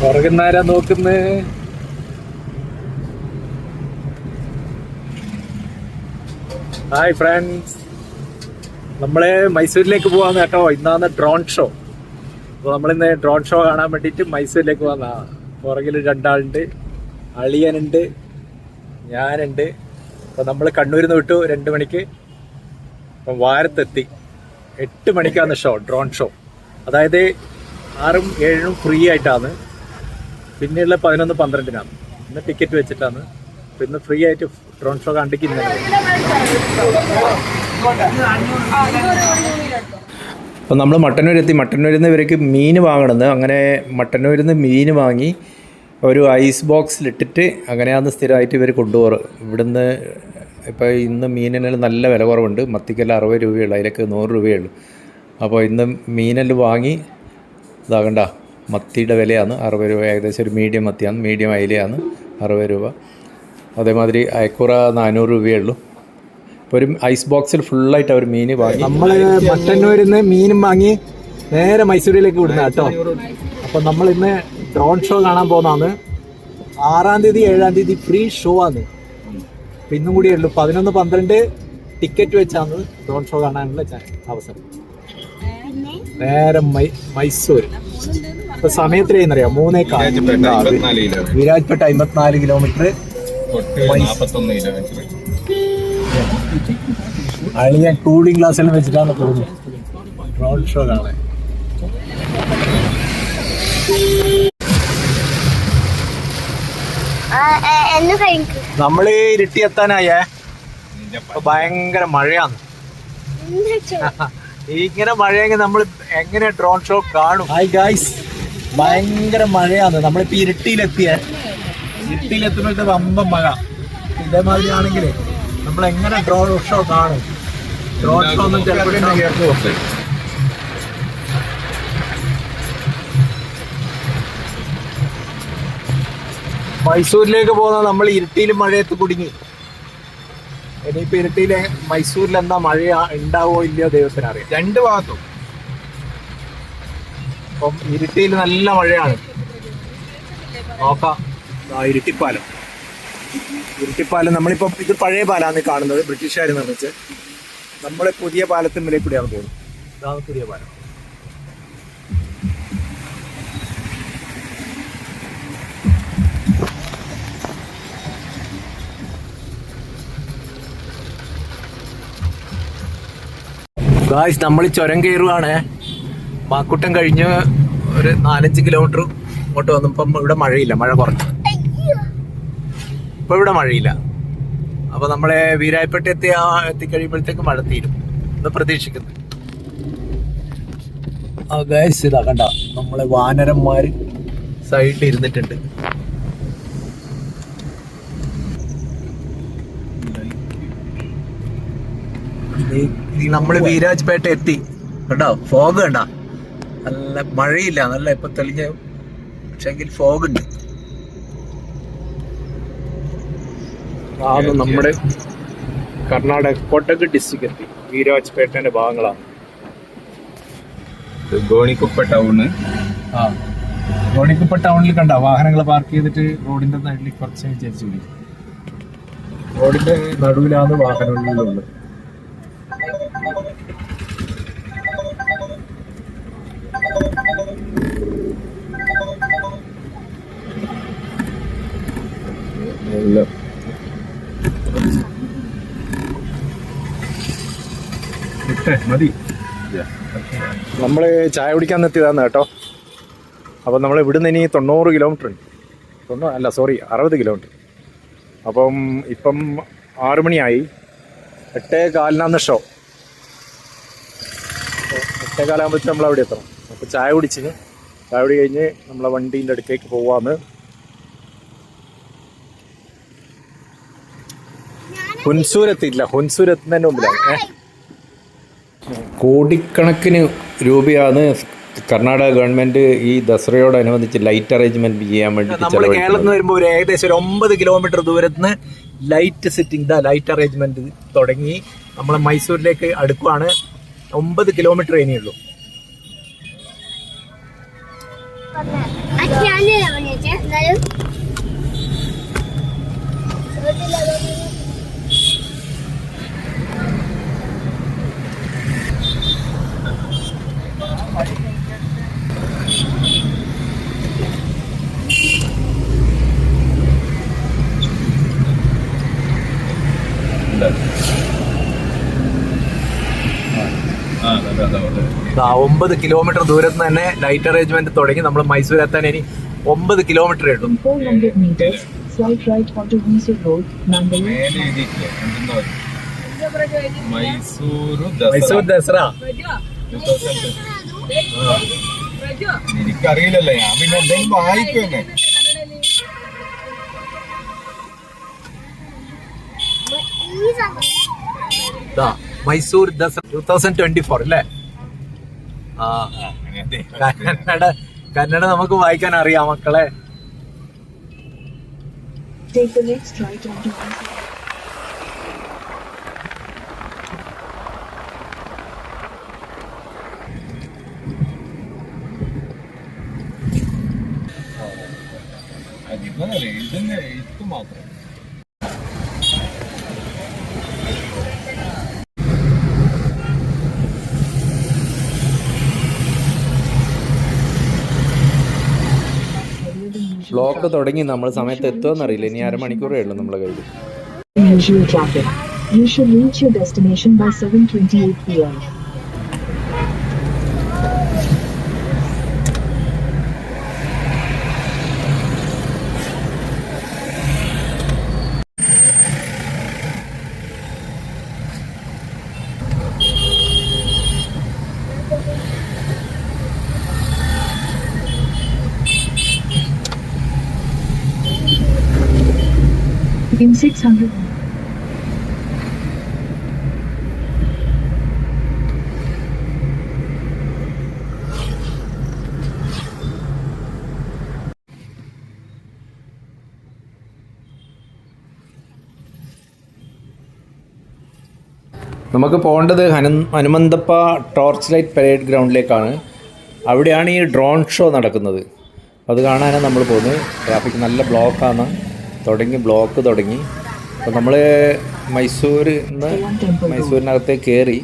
പുറകുന്നാരാ നോക്കുന്നേ? Hi friends നമ്മളെ മൈസൂരിലേക്ക് പോവാന്ന് കേട്ടോ. ഇന്നാണ് ഡ്രോൺ ഷോ അപ്പോൾ നമ്മളിന്ന് ഡ്രോൺ ഷോ കാണാൻ വേണ്ടിയിട്ട് മൈസൂരിലേക്ക് പോകാന്ന പുറകിൽ രണ്ടാളുണ്ട്. അളിയനുണ്ട്. ഞാനുണ്ട്. അപ്പോൾ നമ്മൾ കണ്ണൂരിൽ നിന്ന് വിട്ടു രണ്ട് മണിക്ക്. അപ്പം വാരത്തെത്തി. എട്ട് മണിക്കാണ് ഷോ ഡ്രോൺ ഷോ അതായത് ആറും ഏഴും ഫ്രീ ആയിട്ടാണ്. പിന്നെയുള്ള പതിനൊന്ന് പന്ത്രണ്ടിനാണ്. ഇന്ന് ടിക്കറ്റ് വെച്ചിട്ടാണ്. പിന്നെ ഫ്രീ ആയിട്ട് ഡ്രോൺ ഷോ കണ്ടിരിക്കുന്നത് അപ്പോൾ നമ്മൾ മട്ടന്നൂരെത്തി. മട്ടന്നൂരിൽ നിന്ന് ഇവർക്ക് മീൻ വാങ്ങണമെന്ന് അങ്ങനെ മട്ടന്നൂരിൽ നിന്ന് മീൻ വാങ്ങി ഒരു ഐസ് ബോക്സിലിട്ടിട്ട് അങ്ങനെയാണ് സ്ഥിരമായിട്ട് ഇവർ കൊണ്ടുപോകാറ് ഇവിടുന്ന് ഇപ്പോൾ ഇന്ന് മീനിനെല്ലാം നല്ല വില കുറവുണ്ട്. മത്തിക്കെല്ലാം അറുപത് രൂപയുള്ളൂ അതിലേക്ക് നൂറ് രൂപയുള്ളൂ അപ്പോൾ ഇന്ന് മീനെല്ലാം വാങ്ങി ഇതാകണ്ട. മത്തിയുടെ വിലയാണ്. അറുപത് രൂപ ഏകദേശം ഒരു മീഡിയം മത്തിയാണ്. മീഡിയം അയിലയാണ്. അറുപത് രൂപ. അതേമാതിരി അയക്കൂറ നാനൂറ് രൂപയേ ഉള്ളൂ. ഇപ്പോൾ ഒരു ഐസ് ബോക്സിൽ ഫുള്ളായിട്ട് അവർ മീൻ വാങ്ങി. നമ്മൾ മട്ടന്നൂരിൽ നിന്ന് മീനും വാങ്ങി നേരെ മൈസൂരിലേക്ക് വിടുന്ന കേട്ടോ. അപ്പോൾ നമ്മൾ ഇന്ന് ഡ്രോൺ ഷോ കാണാൻ പോകുന്നതാണ്. ആറാം തീയതി ഏഴാം തീയതി ഫ്രീ ഷോ ആണ്. ഇന്നും കൂടിയേ ഉള്ളൂ. പതിനൊന്ന് പന്ത്രണ്ട് ടിക്കറ്റ് വെച്ചാണ് ഡ്രോൺ ഷോ കാണാനുള്ള അവസരം. നേരെ മൈ മൈസൂർ ഇപ്പൊ സമയത്തിലേന്നറിയാം? മൂന്നേക്കാൾ വിരാജ്പേട്ട അമ്പത്തിനാല് കിലോമീറ്റർ. അളിയ കൂളിംഗ് ഗ്ലാസ്സെല്ലാം വെച്ചിട്ടാണ് പോകുന്നത്. റോഡ് ഷോ കാണാൻ. എന്ന് കഴിക്കും നമ്മൾ ഇരുട്ടി എത്താനായേ ഭയങ്കര മഴയാണ്. ഇങ്ങനെ മഴയെങ്കിൽ നമ്മൾ എങ്ങനെ ഡ്രോൺ ഷോ കാണും? ഹായ് ഗായ്സ് ഭയങ്കര മഴയാണ്. നമ്മളിപ്പോ ഇരുട്ടിയിലെത്തിയ. ഇരുട്ടിയിലെത്തുമ്പോഴത്തെ വമ്പ മഴ. ഇതേമാതിരി ആണെങ്കിൽ നമ്മൾ എങ്ങനെ ഡ്രോൺ ഷോ കാണും ഡ്രോൺ ഷോ ഒന്നും ചിലപ്പോൾ മൈസൂരിലേക്ക് പോകുന്ന നമ്മൾ ഇരുട്ടിയിലും മഴയത്ത് കുടുങ്ങി. ഇനിയിപ്പോ ഇരുട്ടിയിലെ മൈസൂരിൽ എന്താ മഴ ഉണ്ടാവോ ഇല്ലയോ ദൈവത്തിന് അറിയാം. രണ്ട് ഭാഗത്തും. അപ്പം ഇരുട്ടിയിൽ നല്ല മഴയാണ്. നോക്കാം. ഇരുട്ടിപ്പാലം. ഇരുട്ടിപ്പാലം നമ്മളിപ്പോ ഇത് പഴയ പാലാണ് കാണുന്നത് ബ്രിട്ടീഷുകാർ നിർമ്മിച്ച്. നമ്മളെ പുതിയ പാലത്തിന് മേലെ കൂടിയാണ് പോകുന്നത്. ഇതാണ് പുതിയ പാലം. ഗായ്സ് നമ്മൾ ചുരം കയറുവാണ്. മാക്കുട്ടം കഴിഞ്ഞ് ഒരു നാലഞ്ച് കിലോമീറ്റർ ഇങ്ങോട്ട് വന്നപ്പം ഇവിടെ മഴയില്ല. മഴ കുറഞ്ഞു. ഇപ്പൊ ഇവിടെ മഴയില്ല. അപ്പൊ നമ്മളെ വീരായ്പേട്ട എത്തി എത്തിക്കഴിയുമ്പോഴത്തേക്ക് മഴ തീരും എന്ന് പ്രതീക്ഷിക്കുന്നു. ഗായ്സ് ഇതാ കണ്ട. നമ്മളെ വാനരന്മാര് സൈഡിൽ ഇരുന്നിട്ടുണ്ട്. നമ്മൾ വീരാജ്പേട്ട എത്തി. കേട്ടോ ഫോഗ് കണ്ട. നല്ല മഴയില്ല. നല്ല ഇപ്പൊ തെളിഞ്ഞ പക്ഷെങ്കിൽ ഫോഗ് ഉണ്ട്. ആണ് നമ്മുടെ കർണാടക കൊട്ടക് ഡിസ്ട്രിക്ട് എത്തി. വീരാജ്പേട്ടന്റെ ഭാഗങ്ങളാണ്. ഗോണിക്കുപ്പ ടൗണ് ആ. ഗോണിക്കുപ്പ ടൗണിൽ കണ്ട? വാഹനങ്ങൾ പാർക്ക് ചെയ്തിട്ട് റോഡിന്റെ നടുവിൽ കുറച്ച് വിചാരിച്ചു. പോയി റോഡിന്റെ നടുവിലാണ് വാഹനങ്ങളുള്ളത് മതി. നമ്മൾ ചായ കുടിക്കാൻ എത്തിയതാണ് കേട്ടോ. അപ്പം നമ്മൾ ഇവിടുന്ന് ഇനി തൊണ്ണൂറ് കിലോമീറ്റർ ഉണ്ട്. തൊണ്ണൂറ് അല്ല സോറി അറുപത് കിലോമീറ്റർ അപ്പം ഇപ്പം ആറു മണിയായി. എട്ടേ കാലിനാന്ന് ഷോ എട്ടേ കാലാകുമ്പോഴത്തേക്ക് നമ്മൾ അവിടെ എത്തണം. അപ്പോൾ ചായ കുടിച്ചിന് ചായ കുടി കഴിഞ്ഞ് നമ്മളെ വണ്ടീന്റെ അടുത്തേക്ക് പോവാന്ന്. എത്തിയിട്ടില്ല. ഹുൻസൂർ മുമ്പിലാണ്. ഏഹ് കോടിക്കണക്കിന് രൂപയാണ് കർണാടക ഗവൺമെന്റ് ഈ ദസറയോടനുബന്ധിച്ച് ലൈറ്റ് അറേഞ്ച്മെന്റ് ചെയ്യാൻ വേണ്ടി നമ്മൾ കേരളത്തിൽ നിന്ന് വരുമ്പോൾ ഒരു ഏകദേശം ഒരു ഒമ്പത് കിലോമീറ്റർ ദൂരത്തിന് നിന്ന് light setting the light arrangement തുടങ്ങി. നമ്മൾ മൈസൂരിലേക്ക് അടുക്കുവാണ്. ഒമ്പത് കിലോമീറ്റർ ഇനിയുള്ളൂ അച്ഛാ തന്നെയല്ലേ പണിയച്ചേ എന്നാലും ഇല്ല. ആ അതെ അതെ അതെ ആ ഒമ്പത് കിലോമീറ്റർ ദൂരത്ത് നിന്ന് തന്നെ ലൈറ്റ് അറേഞ്ച്മെന്റ് തുടങ്ങി. നമ്മൾ മൈസൂർ എത്താൻ ഇനി ഒമ്പത് കിലോമീറ്റർ ഉള്ളൂ. 400 meters, slight right onto Mysore Road, Mangalore. മേലെ എഴുതിയിട്ടില്ലേ എന്തെന്നാ പറയുക? മൈസൂർ ദസറ. ദസറ. 2000. ആ. ഞാൻ പിന്നെ എന്തെങ്കിലും വായിക്കുമല്ലേ ഈ സമയം ദാ, Mysore Dasara two thousand twenty four അല്ലേ? ആ. കന്നഡ കന്നഡ നമുക്ക് വായിക്കാൻ അറിയാം മക്കളെ Take the next right onto Mysore. അതിപ്പോ എഴുതുന്ന എഴുത്ത് മാത്രം ബ്ലോക്ക് തുടങ്ങി നമ്മൾ സമയത്ത് എത്തുമോ എന്നറിയില്ല ഇനി അരമണിക്കൂറേ ഉള്ളൂ നമ്മളെ കയ്യിൽ In 600 നമുക്ക് പോകേണ്ടത് Hanu Hanumanthappa torch light parade ഗ്രൗണ്ടിലേക്കാണ് അവിടെയാണ് ഈ ഡ്രോൺ ഷോ നടക്കുന്നത്. അത് കാണാനാണ് നമ്മൾ പോകുന്നത്. ട്രാഫിക് നല്ല ബ്ലോക്കാണ് തുടങ്ങി ബ്ലോക്ക് തുടങ്ങി. അപ്പോൾ നമ്മൾ മൈസൂരിൽ നിന്ന് മൈസൂരിനകത്ത് കയറി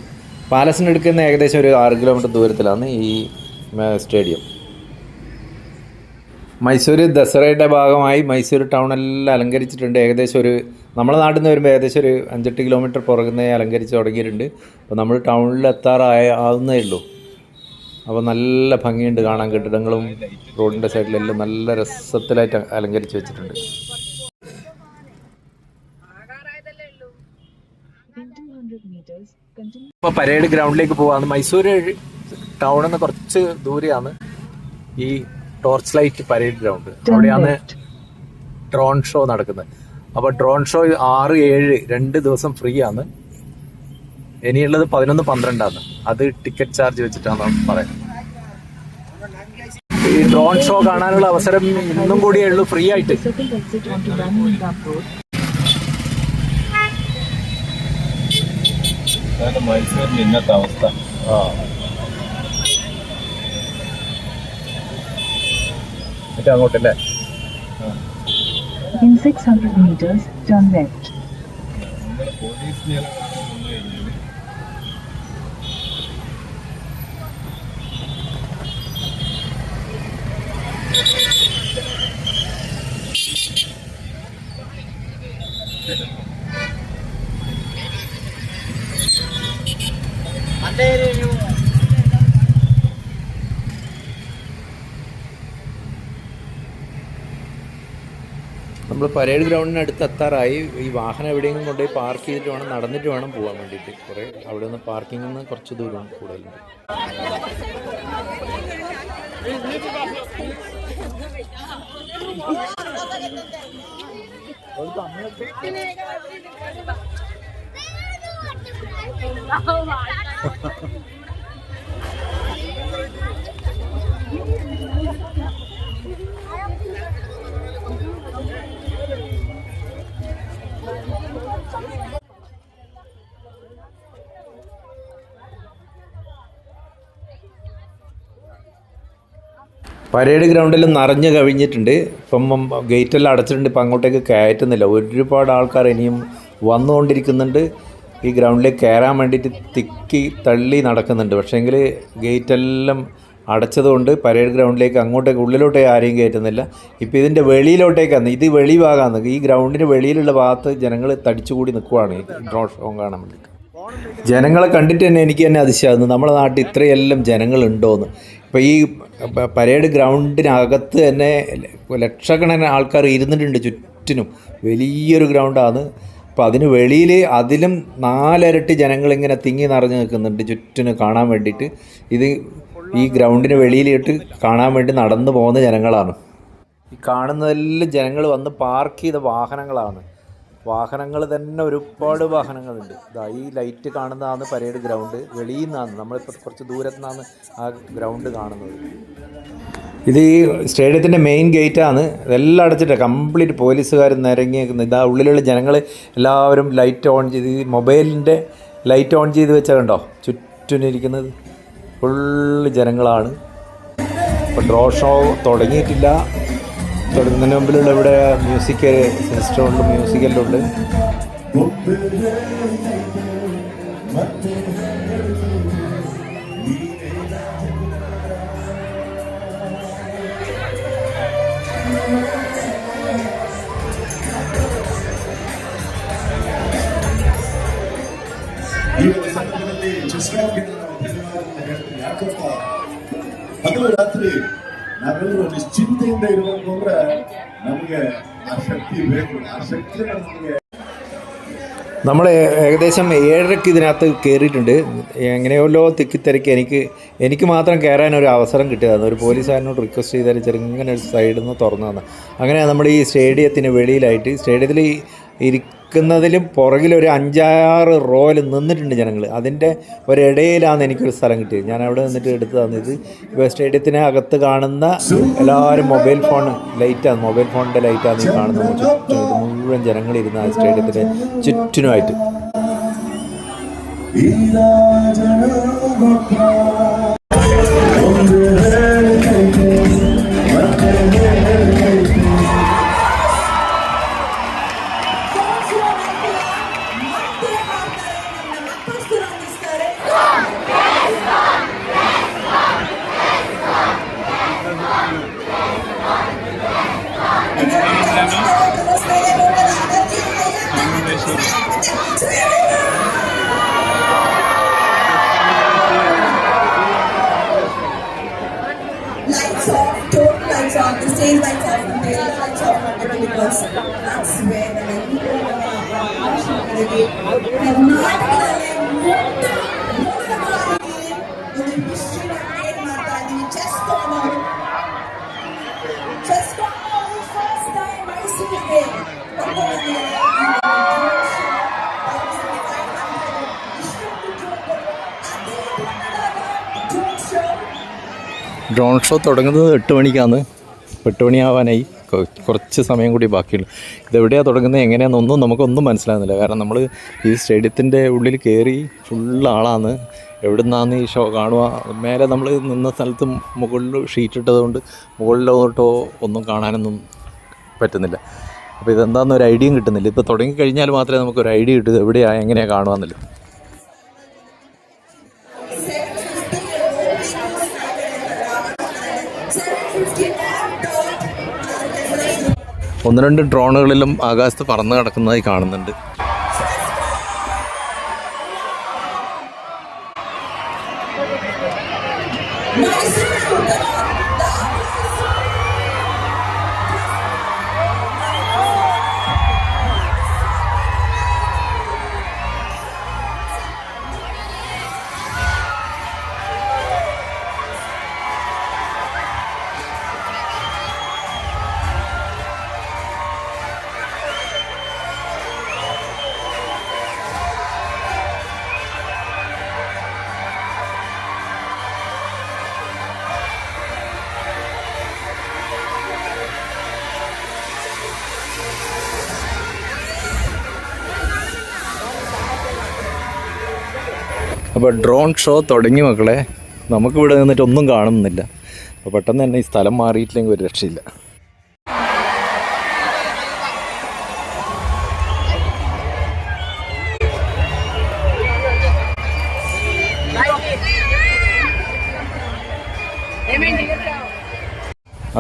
പാലസിന് എടുക്കുന്ന ഏകദേശം ഒരു ആറ് കിലോമീറ്റർ ദൂരത്തിലാണ് ഈ സ്റ്റേഡിയം മൈസൂർ ദസറയുടെ ഭാഗമായി മൈസൂർ ടൗണെല്ലാം അലങ്കരിച്ചിട്ടുണ്ട്. ഏകദേശം ഒരു നമ്മളെ നാട്ടിൽ നിന്ന് വരുമ്പോൾ ഏകദേശം ഒരു അഞ്ചെട്ട് കിലോമീറ്റർ പുറകുന്നേ അലങ്കരിച്ച് തുടങ്ങിയിട്ടുണ്ട്. അപ്പോൾ നമ്മൾ ടൗണിൽ എത്താറായ ആവുന്നേ ഉള്ളൂ. അപ്പോൾ നല്ല ഭംഗിയുണ്ട് കാണാൻ. കെട്ടിടങ്ങളും റോഡിന്റെ സൈഡിലെല്ലാം നല്ല രസത്തിലായിട്ട് അലങ്കരിച്ച് വെച്ചിട്ടുണ്ട് In 200 meters, continue. ഇപ്പോൾ പരേഡ് ഗ്രൗണ്ടിലേക്ക് പോകാന്ന് മൈസൂർ ടൗണിൽ നിന്ന് കുറച്ച് ദൂരെയാണ് ഈ ടോർച്ച് ലൈറ്റ് പരേഡ് ഗ്രൗണ്ട് അവിടെയാണ് ഡ്രോൺ ഷോ നടക്കുന്നത്. അപ്പോൾ ഡ്രോൺ ഷോ ആറ് ഏഴ് രണ്ട് ദിവസം ഫ്രീ ആണ് ഇനിയുള്ളത് പതിനൊന്ന് പന്ത്രണ്ടാണ് അത് ടിക്കറ്റ് ചാർജ് വെച്ചിട്ടാണ് പറയുന്നത്. ഈ ഡ്രോൺ ഷോ കാണാനുള്ള അവസരം ഇന്നും കൂടിയേ ഉള്ളൂ. ഫ്രീ ആയിട്ട്. അതാണ് മൈസൂരിന്റെ ഇന്നത്തെ അവസ്ഥ. ആ. എന്നിട്ട് അങ്ങോട്ടല്ലേ? In 600 meters, turn left. Police പോലീസിനെ Baby, നമ്മൾ പരേഡ് ഗ്രൗണ്ടിന് അടുത്ത് എത്താറായി ഈ വാഹനം എവിടെയെങ്കിലും കൊണ്ടുപോയി പാർക്ക് ചെയ്തിട്ട് വേണം നടന്നിട്ട് വേണം പോകാൻ വേണ്ടിയിട്ട്. കുറേ അവിടെ നിന്ന് പാർക്കിങ്ങിൽ നിന്ന് കുറച്ച് ദൂരം കൂടുതലുണ്ട്. ഒരു പരേഡ് ഗ്രൗണ്ടിൽ നിറഞ്ഞു കവിഞ്ഞിട്ടുണ്ട്. ഇപ്പം ഗേറ്റെല്ലാം അടച്ചിട്ടുണ്ട്. ഇപ്പം അങ്ങോട്ടേക്ക് കയറ്റുന്നില്ല. ഒരുപാട് ആൾക്കാർ ഇനിയും വന്നുകൊണ്ടിരിക്കുന്നുണ്ട്. ഈ ഗ്രൗണ്ടിലേക്ക് കയറാൻ വേണ്ടിയിട്ട് തിക്കി തള്ളി നടക്കുന്നുണ്ട്. പക്ഷേങ്കിൽ ഗേറ്റെല്ലാം അടച്ചതുകൊണ്ട് പരേഡ് ഗ്രൗണ്ടിലേക്ക് അങ്ങോട്ടേക്ക് ഉള്ളിലോട്ടേ ആരെയും കയറ്റുന്നില്ല. ഇപ്പോൾ ഇതിന്റെ വെളിയിലോട്ടേക്കാണ്. ഇത് വെളി ഭാഗമാണ് ഈ ഗ്രൗണ്ടിന് വെളിയിലുള്ള ഭാഗത്ത് ജനങ്ങൾ തടിച്ചുകൂടി നിൽക്കുവാണ് ഡ്രോൺ ഷോ കാണാൻ വേണ്ടിയിട്ട് ജനങ്ങളെ കണ്ടിട്ട് തന്നെ എനിക്ക് തന്നെ അതിശയാകുന്നു നമ്മുടെ നാട്ടിൽ ഇത്രയെല്ലാം ജനങ്ങളുണ്ടോയെന്ന് ഇപ്പോൾ ഈ പരേഡ് ഗ്രൗണ്ടിനകത്ത് തന്നെ ലക്ഷക്കണക്കിന് ആൾക്കാർ ഇരുന്നിട്ടുണ്ട് ചുറ്റിനും. വലിയൊരു ഗ്രൗണ്ടാണ്. അപ്പോൾ അതിന് വെളിയിൽ അതിലും നാലിരട്ടി ജനങ്ങളിങ്ങനെ തിങ്ങി നിറഞ്ഞു നിൽക്കുന്നുണ്ട് ചുറ്റിന് കാണാൻ വേണ്ടിയിട്ട്. ഇത് ഈ ഗ്രൗണ്ടിന് വെളിയിലിട്ട് കാണാൻ വേണ്ടി നടന്നു പോകുന്ന ജനങ്ങളാണ്. ഈ കാണുന്നതെല്ലാം ജനങ്ങൾ വന്ന് പാർക്ക് ചെയ്ത വാഹനങ്ങളാണ്. വാഹനങ്ങൾ തന്നെ ഒരുപാട് വാഹനങ്ങളുണ്ട്. ഇതാ ഈ ലൈറ്റ് കാണുന്നതാണ് പരേഡ് ഗ്രൗണ്ട് വെളിയിൽ നിന്നാണ്. നമ്മളിപ്പോൾ കുറച്ച് ദൂരത്തു നിന്നാണ് ആ ഗ്രൗണ്ട് കാണുന്നത്. ഇത് ഈ സ്റ്റേഡിയത്തിന്റെ മെയിൻ ഗേറ്റാണ് ഇതെല്ലാം അടച്ചിട്ട്. കംപ്ലീറ്റ് പോലീസുകാർ നിരങ്ങി നിൽക്കുന്നത് ഇതാ ഉള്ളിലുള്ള ജനങ്ങൾ എല്ലാവരും ലൈറ്റ് ഓൺ ചെയ്ത്. ഈ മൊബൈലിന്റെ ലൈറ്റ് ഓൺ ചെയ്ത് വെച്ചാൽ കണ്ടോ? ചുറ്റിനിരിക്കുന്നത് ഫുള്ള് ജനങ്ങളാണ്. ഇപ്പോൾ ഡ്രോ ഷോ തുടങ്ങിയിട്ടില്ല. തുടങ്ങുന്നതിന് മുമ്പിലുള്ള ഇവിടെ മ്യൂസിക് സിസ്റ്റമുണ്ട് മ്യൂസിക്കലുണ്ട് ഈ ഒരു സംഘടനയിൽ രാത്രി ನಾವು ಧನ್ಯವಾದವನ್ನು ಹೇಳ್ತೀನಿ ಯಾಕಪ್ಪ ಹಗಲು ರಾತ್ರಿ ನಾವೆಲ್ಲರೂ ನಿಶ್ಚಿಂತೆಯಿಂದ ಇರಬೇಕು ಅಂದ್ರೆ ನಮಗೆ ಆ ಶಕ್ತಿ ಬೇಕು ಆ ಶಕ್ತಿಯನ್ನು ನಮಗೆ നമ്മൾ ഏകദേശം ഏഴരക്ക് ഇതിനകത്ത് കയറിയിട്ടുണ്ട് എങ്ങനെയല്ലോ തിക്കിത്തിരക്കി എനിക്ക് എനിക്ക് മാത്രം കയറാൻ ഒരു അവസരം കിട്ടിയതാണ് ഒരു പോലീസുകാരനോട് റിക്വസ്റ്റ് ചെയ്താൽ ചെറുങ്ങനെ ഒരു സൈഡിൽ നിന്ന് തുറന്നു തന്നെ അങ്ങനെ നമ്മൾ ഈ സ്റ്റേഡിയത്തിന് വെളിയിലായിട്ട് സ്റ്റേഡിയത്തിൽ നിൽക്കുന്നതിലും പുറകിലൊരു അഞ്ചാറ് റോയിൽ നിന്നിട്ടുണ്ട് ജനങ്ങൾ. അതിന്റെ ഒരിടയിലാണ് എനിക്കൊരു സ്ഥലം കിട്ടിയത്. ഞാൻ അവിടെ നിന്നിട്ട് എടുത്ത് തന്നത്. ഇപ്പോൾ സ്റ്റേഡിയത്തിന് അകത്ത് കാണുന്ന എല്ലാവരും മൊബൈൽ ഫോൺ ലൈറ്റാണ്. മൊബൈൽ ഫോണിന്റെ ലൈറ്റാണ് ഈ കാണുന്നത്. ചുറ്റും മുഴുവൻ ജനങ്ങളിരുന്ന ആ സ്റ്റേഡിയത്തിന് ചുറ്റിനുമായിട്ട്. ഈ രാജ ഡ്രോൺ ഷോ തുടങ്ങുന്നത് എട്ട് മണിക്കാണ്. എട്ട് മണിയാവാനായി. കുറച്ച് സമയം കൂടി ബാക്കിയുള്ളൂ. ഇതെവിടെയാണ് തുടങ്ങുന്നത് എങ്ങനെയാണെന്നൊന്നും നമുക്കൊന്നും മനസ്സിലാകുന്നില്ല. കാരണം നമ്മൾ ഈ സ്റ്റേഡിയത്തിന്റെ ഉള്ളിൽ കയറി ഫുൾ ആളാണ്. എവിടെ നിന്നാണ് ഈ ഷോ കാണുക? മേലെ നമ്മൾ നിന്ന സ്ഥലത്ത് മുകളിൽ ഷീറ്റ് ഇട്ടതുകൊണ്ട് മുകളിലോട്ടോ ഒന്നും കാണാനൊന്നും പറ്റുന്നില്ല. അപ്പോൾ ഇതെന്താണെന്ന് ഒരു ഐഡിയയും കിട്ടുന്നില്ല. ഇപ്പോൾ തുടങ്ങിക്കഴിഞ്ഞാൽ മാത്രമേ നമുക്കൊരു ഐഡിയ കിട്ടൂ എവിടെയാണ് എങ്ങനെയാണ് കാണുകയെന്നല്ലോ ഒന്ന് രണ്ട് ഡ്രോണുകളിലും ആകാശത്ത് പറന്ന് കിടക്കുന്നതായി കാണുന്നുണ്ട്. അപ്പോൾ ഡ്രോൺ ഷോ തുടങ്ങി മക്കളെ. നമുക്കിവിടെ നിന്നിട്ട് ഒന്നും കാണുന്നില്ല. അപ്പോൾ പെട്ടെന്ന് തന്നെ ഈ സ്ഥലം മാറിയിട്ടില്ലെങ്കിൽ ഒരു രക്ഷയില്ല.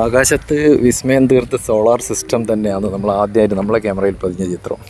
ആകാശത്ത് വിസ്മയം തീർത്ത സോളാർ സിസ്റ്റം തന്നെയാണ് നമ്മൾ ആദ്യമായിട്ട് നമ്മളെ ക്യാമറയിൽ പതിഞ്ഞ ചിത്രം.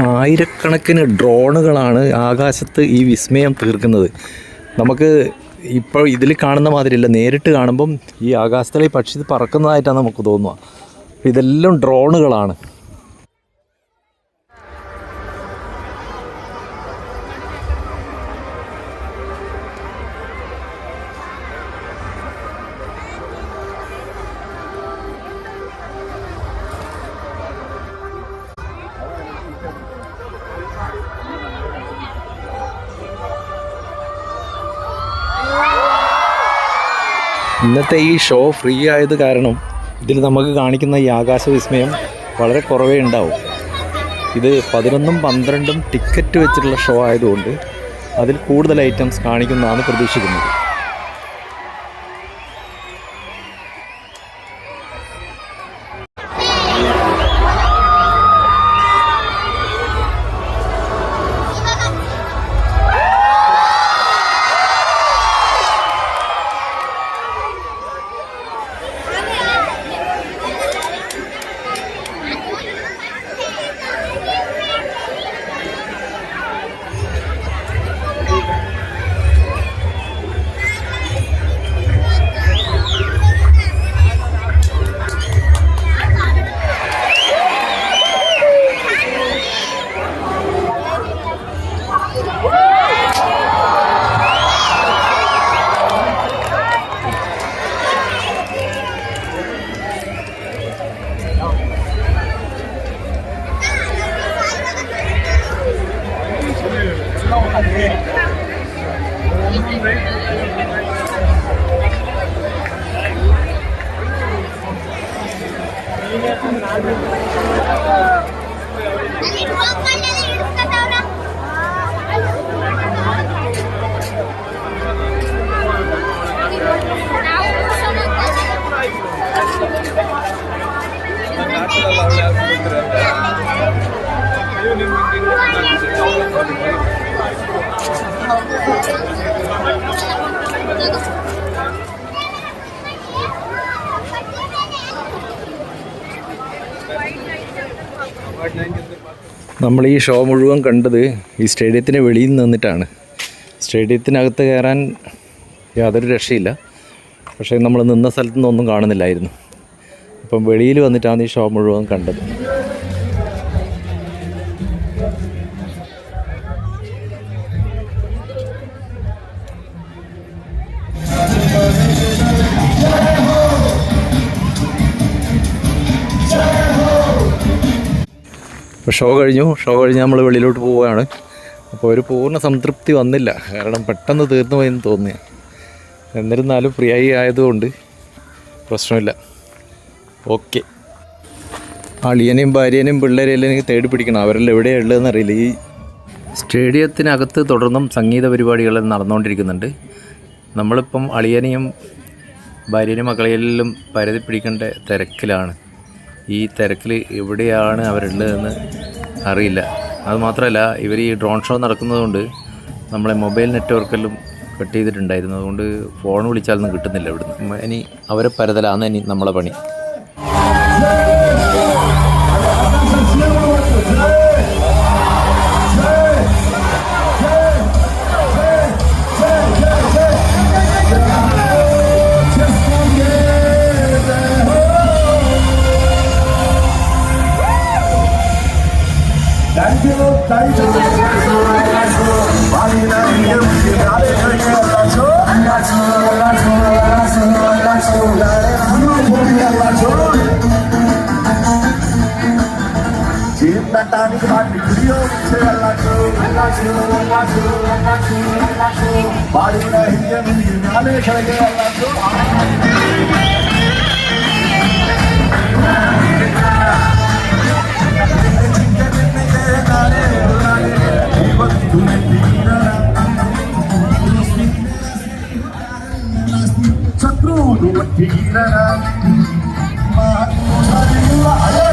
ആയിരക്കണക്കിന് ഡ്രോണുകളാണ് ആകാശത്ത് ഈ വിസ്മയം തീർക്കുന്നത്. നമുക്ക് ഇപ്പോൾ ഇതിൽ കാണുന്ന മാതിരിയല്ല. നേരിട്ട് കാണുമ്പം ഈ ആകാശത്തിലെ പക്ഷി പറക്കുന്നതായിട്ടാണ് നമുക്ക് തോന്നുക. ഇതെല്ലാം ഡ്രോണുകളാണ്. ഇന്നത്തെ ഈ ഷോ ഫ്രീ ആയത് കാരണം ഇതിൽ നമുക്ക് കാണിക്കുന്ന ഈ ആകാശ വിസ്മയം വളരെ കുറവേ ഉണ്ടാവും. ഇത് പതിനൊന്നും പന്ത്രണ്ടും ടിക്കറ്റ് വെച്ചിട്ടുള്ള ഷോ ആയതുകൊണ്ട് അതിൽ കൂടുതൽ ഐറ്റംസ് കാണിക്കുന്നതാണ് പ്രതീക്ഷിക്കുന്നത്. നമ്മൾ ഈ ഷോ മുഴുവൻ കണ്ടത് ഈ സ്റ്റേഡിയത്തിന് വെളിയിൽ നിന്നിട്ടാണ്. സ്റ്റേഡിയത്തിനകത്ത് കയറാൻ യാതൊരു രക്ഷയില്ല. പക്ഷേ നമ്മൾ നിന്ന സ്ഥലത്തു നിന്നൊന്നും കാണുന്നില്ലായിരുന്നു. അപ്പം വെളിയിൽ വന്നിട്ടാണ് ഈ ഷോ മുഴുവൻ കണ്ടത്. അപ്പോൾ ഷോ കഴിഞ്ഞു. ഷോ കഴിഞ്ഞ് നമ്മൾ വെളിയിലോട്ട് പോവുകയാണ്. അപ്പോൾ ഒരു പൂർണ സംതൃപ്തി വന്നില്ല. കാരണം പെട്ടെന്ന് തീർന്നു പോയെന്ന് തോന്നിയ. എന്നിരുന്നാലും ഫ്രീ ആയി ആയതുകൊണ്ട് പ്രശ്നമില്ല. ഓക്കെ അളിയനെയും ഭാര്യനെയും പിള്ളേരെല്ലാം എനിക്ക് തേടി പിടിക്കണം. അവരെല്ലാം എവിടെയാണ് ഉള്ളതെന്ന് അറിയില്ല. ഈ സ്റ്റേഡിയത്തിനകത്ത് തുടർന്നും സംഗീത പരിപാടികൾ നടന്നുകൊണ്ടിരിക്കുന്നുണ്ട്. നമ്മളിപ്പം അളിയനെയും ഭാര്യേനെയും മക്കളെയെല്ലാം പരതി പിടിക്കേണ്ട തിരക്കിലാണ്. ഈ തിരക്കിൽ എവിടെയാണ് അവരുള്ളതെന്ന് അറിയില്ല. അതുമാത്രമല്ല ഇവർ ഈ ഡ്രോൺ ഷോ നടക്കുന്നതുകൊണ്ട് നമ്മളെ മൊബൈൽ നെറ്റ്വർക്കെല്ലാം കട്ട് ചെയ്തിട്ടുണ്ടായിരുന്നു. അതുകൊണ്ട് ഫോൺ വിളിച്ചാലൊന്നും കിട്ടുന്നില്ല ഇവിടുന്ന്. ഇനി അവരെ പരതലാണ് ഇനി നമ്മളെ പണി. Tani Bhatti Video Che Allah Chu Allah Chu Allah Chu Allah Chu Allah Chu Bari Na Hindiya Mindi Nale Chale Allah Chu Thank you. ดวมันทีนะครับมาดูใจละ